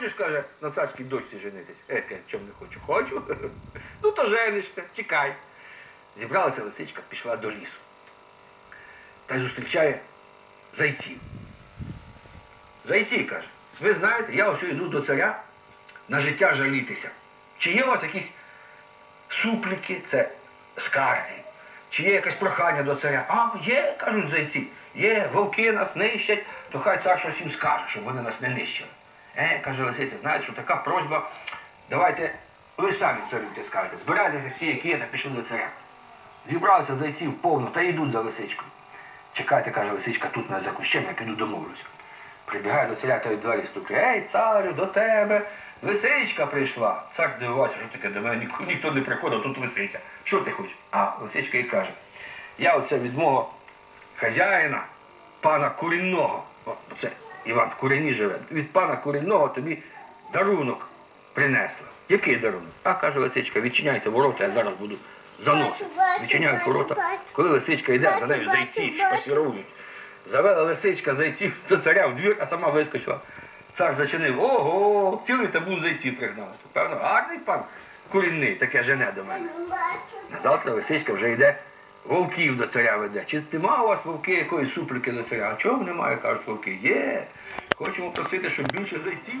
хочеш, каже, на царській дочці женитись? Е, я чому не хочу? Хочу. Ну то женишся, чекай. Зібралася лисичка, пішла до лісу. Та й зустрічає зайців. Зайці, каже, ви знаєте, я ось йду до царя на життя жалітися. Чи є у вас якісь супліки, це скарги? Чи є якесь прохання до царя? А, є, кажуть зайці. Є, вовки нас нищать, то хай цар щось їм скаже, щоб вони нас не нищили. Е, каже лисиця, знаєте, що така просьба, давайте ви самі царю те скажете. Збирайтеся всі, які є, та пішли до царя. Зібралися зайців повно та йдуть за лисичкою. Чекайте, каже лисичка, тут нас за кущем, я піду домовлюся. Прибігає до царя та й двері стукає. Ей, царю, до тебе. Лисичка прийшла. Цар здивувався, що таке до мене ніхто, ніхто не приходив, тут лисиця. Що ти хочеш? А, лисичка і каже. Я оце від мого хазяїна, пана Курінного, о, це Іван в Курені живе, від пана Курінного тобі дарунок принесла. Який дарунок? А каже лисичка, відчиняйте ворота, я зараз буду заносити. Відчиняють ворота. Коли лисичка йде, за нею зайці пасірують. Завела лисичка зайців до царя в двір, а сама вискочила. Цар зачинив, ого, цілий табун зайців пригналося. Певно, гарний пан курінний, таке жене до мене. На завтра лисичка вже йде, вовків до царя веде. Чи нема у вас вовки якоїсь супліки до царя? А чого немає, кажуть вовки? Є. Хочемо просити, щоб більше зайців.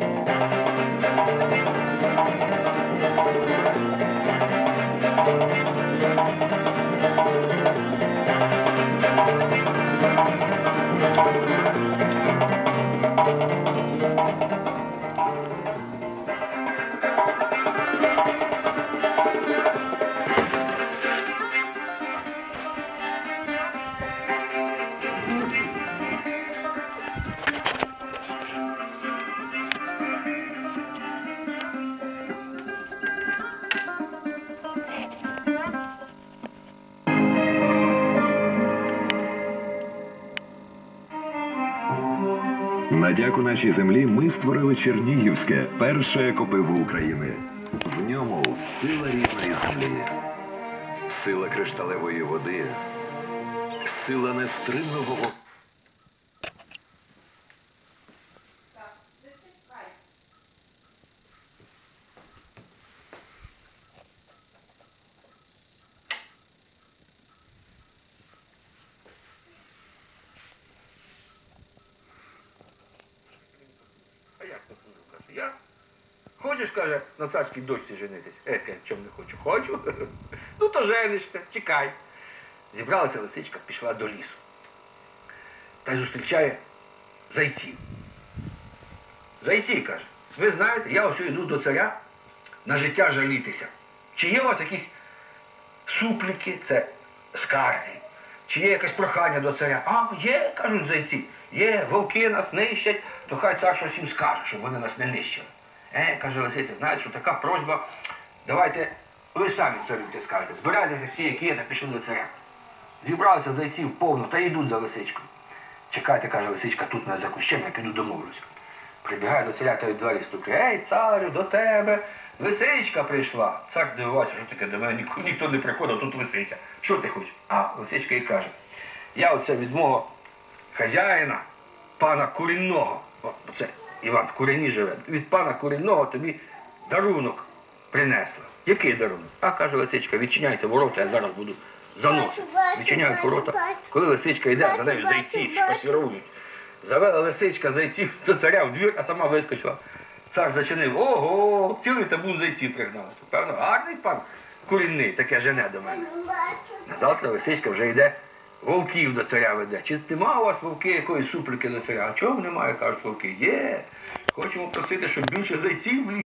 На дяку нашій землі ми створили Чернігівське, перше екопиво України. В ньому сила рідної землі, сила кришталевої води, сила нестримного хочеш, каже, на царській дочці женитись? Е, я чому не хочу? Хочу. Ну то женишся, чекай. Зібралася лисичка, пішла до лісу. Та й зустрічає зайців. Зайці, каже, ви знаєте, я ось йду до царя на життя жалітися. Чи є у вас якісь супліки, це скарги? Чи є якесь прохання до царя? А, є, кажуть зайці. Є, вовки нас нищать, то хай цар щось їм скаже, щоб вони нас не нищили. Е, каже Лисиця, знаєте, що така просьба, давайте ви самі царю скажете. Збирайтеся всі, які є, та пішли до царя. Зібралися зайців повно та йдуть за лисичкою. Чекайте, каже лисичка, тут не за кущем, я піду домовлюся. Прибігає до царя та й двері стукає. Ей, царю, до тебе. Лисичка прийшла. Цар здивувався, що таке до мене ніхто, ніхто не приходив, тут лисиця. Що ти хочеш? А, лисичка і каже. Я оце від мого хазяїна, пана Курінного, от це Іван в Курені живе, від пана Курінного тобі дарунок принесла. Який дарунок? А каже лисичка, відчиняйте ворота, я зараз буду заносити. Відчиняють ворота. Коли лисичка йде, за нею зайці пасірують. Завела лисичка зайців до царя в двір, а сама вискочила. Цар зачинив, ого, цілий табун зайців пригналося. Певно, гарний пан курінний, таке жене до мене. Завтра лисичка вже йде, вовків до царя веде. Чи нема у вас вовки якоїсь супліки до царя? А чого немає, кажуть вовки? Є. Хочемо просити, щоб більше зайців